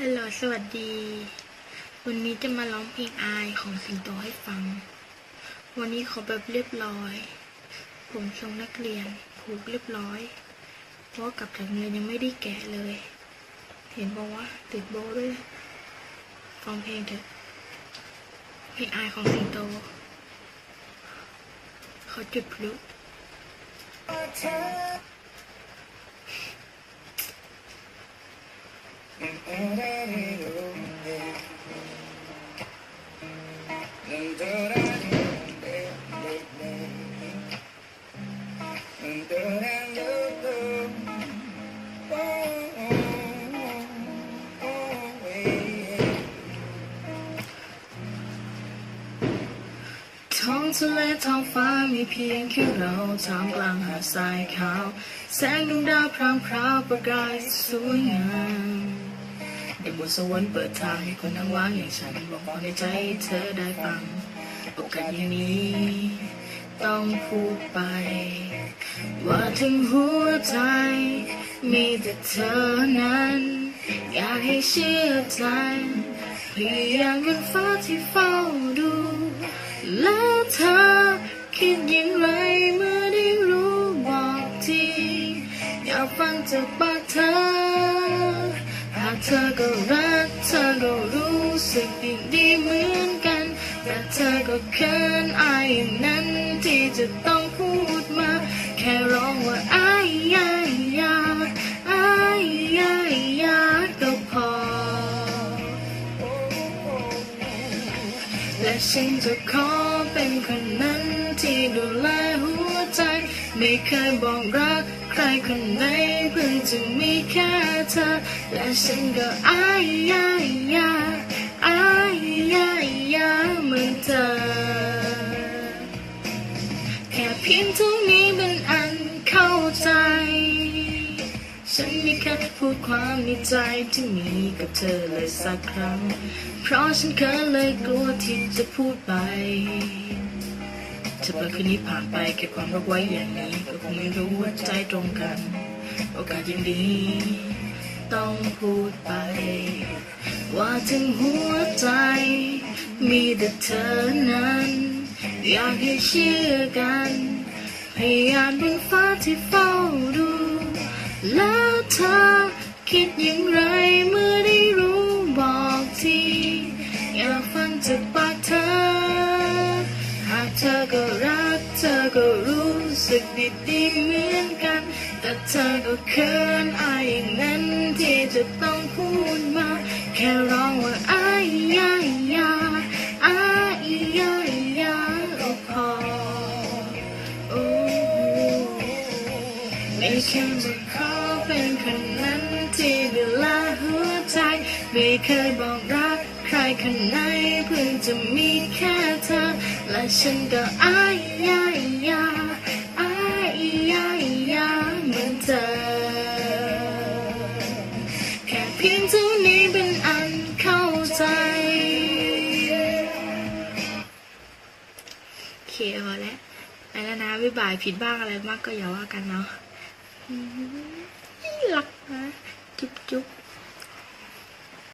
ฮัลโหล สวัสดี วันนี้จะมาร้องเพลงอายของสิงโตให้ฟัง วันนี้ขอแบบเรียบร้อย ผมทรงนักเรียนผูกเรียบร้อย เพราะกลับจากเรียนยังไม่ได้แกะเลย เห็นบอกว่าติดโบด้วย ฟังเพลงเถอะ เพลงอายของสิงโต เขาจุดพลุ ท้องทะเลท้องฟ้ามีเพียงแค่เราท่ามกลางหาดทรายขาว แสงดวงดาวพรางพราวประกายสวยงาม เด็กบนสวรรค์เปิดทางให้คนทั้งว่างอย่างฉันบอกความในใจให้เธอได้ฟังโอกาสอย่างนี้ ต้องพูดไป ว่าถึงหัวใจ มีแต่เธอนั้น อยากให้เชื่อใจพยายามเป็นฟ้าที่เฝ้าดู แล้วเธอคิดอย่างไรเมื่อได้รู้บอกที อยากฟังจากปากเธอ เธอก็รักเธอก็รู้สึกดีดีเหมือนกัน แต่เธอก็เขินอายอย่างนั้นที่จะต้องพูดมา แค่ร้องว่าอายยายยาอายยายยาก็พอ และฉันจะขอเป็นคนนั้นที่ดูแลหัวใจ ไม่เคยบอกรัก ใครคนไหนเพิ่งจะมีแค่เธอ และฉันก็อายยายาอายยายยาเหมือนเธอ แค่เพียงเท่านี้เป็นอันเข้าใจ ฉันไม่เคยพูดความในใจที่มีกับเธอเลยสักครั้ง เพราะฉันเคยเลยกลัวที่จะพูดไป ถ้าเปิดคืนนี้ผ่านไปเก็บความรักไว้อย่างนี้ก็คงไม่รู้ว่าใจตรงกัน โอกาสยังดีต้องพูดไป ว่าถึงหัวใจ มีแต่เธอนั้น อยากให้เชื่อกันพยายามบนฟ้าที่เฝ้าดู แล้วเธอคิดอย่างไรเมื่อได้รู้บอกที อยากฟังจากปากเธอ ธอก็รัก เธอก็รู้สึกดีดีเหมือนกัน แต่เธอก็เขินอายอย่างนั้นที่จะต้องพูดมา แค่ร้องว่าอายยายยาอายยายาก็พอโอ้ไม่แค่จะขอเป็นคนนั้นที่ดูแลหัวใจ ไม่เคยบอกรักใครคนไหนเพิ่งจะมีแค่เธอ และฉันก็อายยายาอายยายาเหมือนเธอ แค่เพียงเท่านี้เป็นอันเข้าใจโอเคพอแล้วไปแล้วนะบ๊ายบายผิดบ้างอะไรบ้างก็อย่าว่ากันเนาะรักนะ จุ๊บจุ๊บ